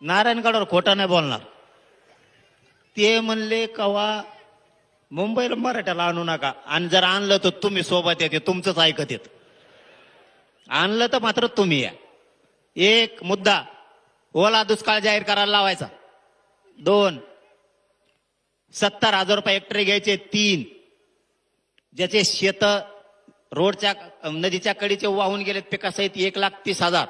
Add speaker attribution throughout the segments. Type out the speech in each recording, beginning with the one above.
Speaker 1: नारायणगडावर खोटा नाही बोलणार. ते म्हणले कवा मुंबईला मराठ्याला आणू नका. आणि जर आणलं तर तुम्ही सोबत येते तुमचंच ऐकत येत. आणलं तर मात्र तुम्ही या. एक मुद्दा ओला दुष्काळ जाहीर करायला लावायचा. दोन सत्तर हजार रुपये हेक्टरी घ्यायचे. तीन ज्याचे शेत रोडच्या नदीच्या कडीचे वाहून गेलेत पिकासहित एक लाख तीस हजार.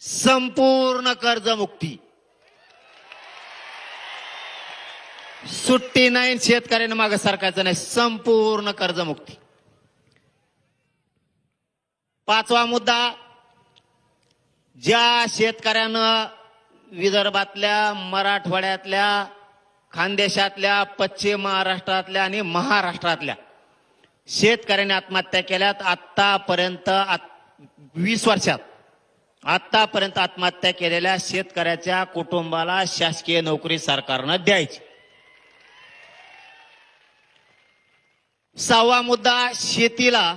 Speaker 1: संपूर्ण कर्जमुक्ती. सुट्टी नाही शेतकऱ्यांना मागे सरकारचं नाही संपूर्ण कर्जमुक्ती. पाचवा मुद्दा ज्या शेतकऱ्यानं विदर्भातल्या मराठवाड्यातल्या खानदेशातल्या पश्चिम महाराष्ट्रातल्या आणि महाराष्ट्रातल्या शेतकऱ्यांनी आत्महत्या केल्यात आत्तापर्यंत आत- वीस वर्षात. आतापर्यंत आत्महत्या केलेल्या शेतकऱ्याच्या कुटुंबाला शासकीय नोकरी सरकारनं द्यायची. सहावा मुद्दा शेतीला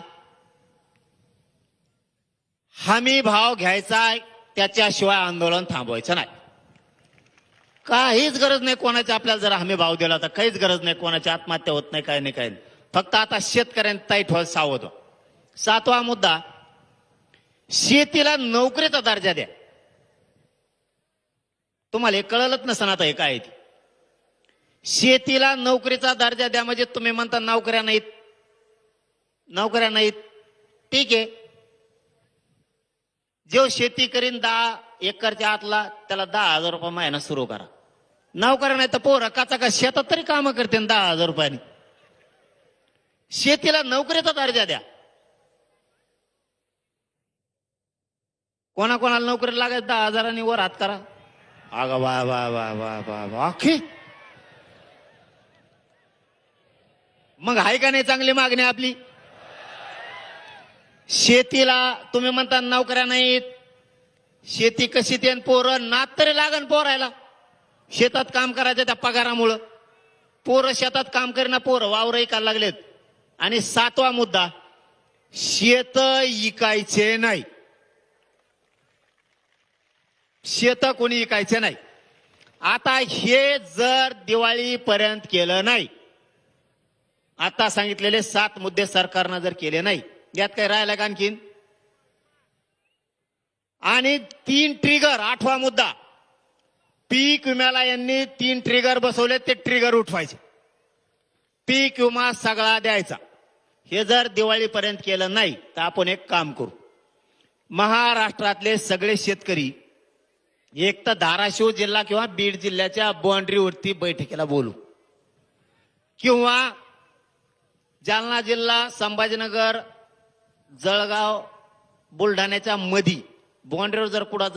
Speaker 1: हमी भाव घ्यायचा त्याच्याशिवाय आंदोलन थांबवायचं नाही. काहीच गरज नाही कोणाची आपल्याला जर हमी भाव दिला तर काहीच गरज नाही कोणाची आत्महत्या होत नाही काही नाही काही नाही. फक्त आता शेतकऱ्यांनी ताईट व्हायला सावध सातवा मुद्दा शेतीला नोकरीचा दर्जा द्या. तुम्हाला हे कळलंच नसं आता हे काय ते. शेतीला नोकरीचा दर्जा द्या म्हणजे तुम्ही म्हणता नोकऱ्या नाहीत. नोकऱ्या नाहीत. ठीक आहे. जो शेती करीन दहा एकरच्या आतला त्याला दहा हजार रुपये महिना सुरू करा. नोकऱ्या नाही तर पोरं काचा का शेतात तरी कामं करते दहा हजार रुपयाने. शेतीला नोकरीचा दर्जा द्या. कोणाकोणाला नोकरी लागायचं दहा हजारांनी वर हात करा. अगं वा वा वा वा वा वा. अखे मग आहे का नाही चांगली मागणी आपली? शेतीला तुम्ही म्हणता नोकऱ्या नाहीत. शेती कशी ते पोरं नात तरी लागन पोरायला. शेतात काम करायचं त्या पगारामुळं. पोरं शेतात काम करीना पोरं वावर ऐकायला लागलेत. आणि सातवा मुद्दा शेत इकायचे नाही. शेत कोणी विकायचं नाही. आता हे जर दिवाळीपर्यंत केलं नाही आता सांगितलेले सात मुद्दे सरकारनं जर केले नाही यात काय राहिला का आणखीन? आणि तीन ट्रिगर आठवा मुद्दा. पीक विम्याला यांनी तीन ट्रिगर बसवले ते ट्रिगर उठवायचे. पीक विमा सगळा द्यायचा. हे जर दिवाळीपर्यंत केलं नाही तर आपण एक काम करू. महाराष्ट्रातले सगळे शेतकरी एक तर धाराशिव जिल्हा किंवा बीड जिल्ह्याच्या बाउंड्रीवरती बैठकीला बोलू. किंवा जालना जिल्हा संभाजीनगर जळगाव बुलढाण्याच्या मधी. बाउंड्रीवर जर कुठं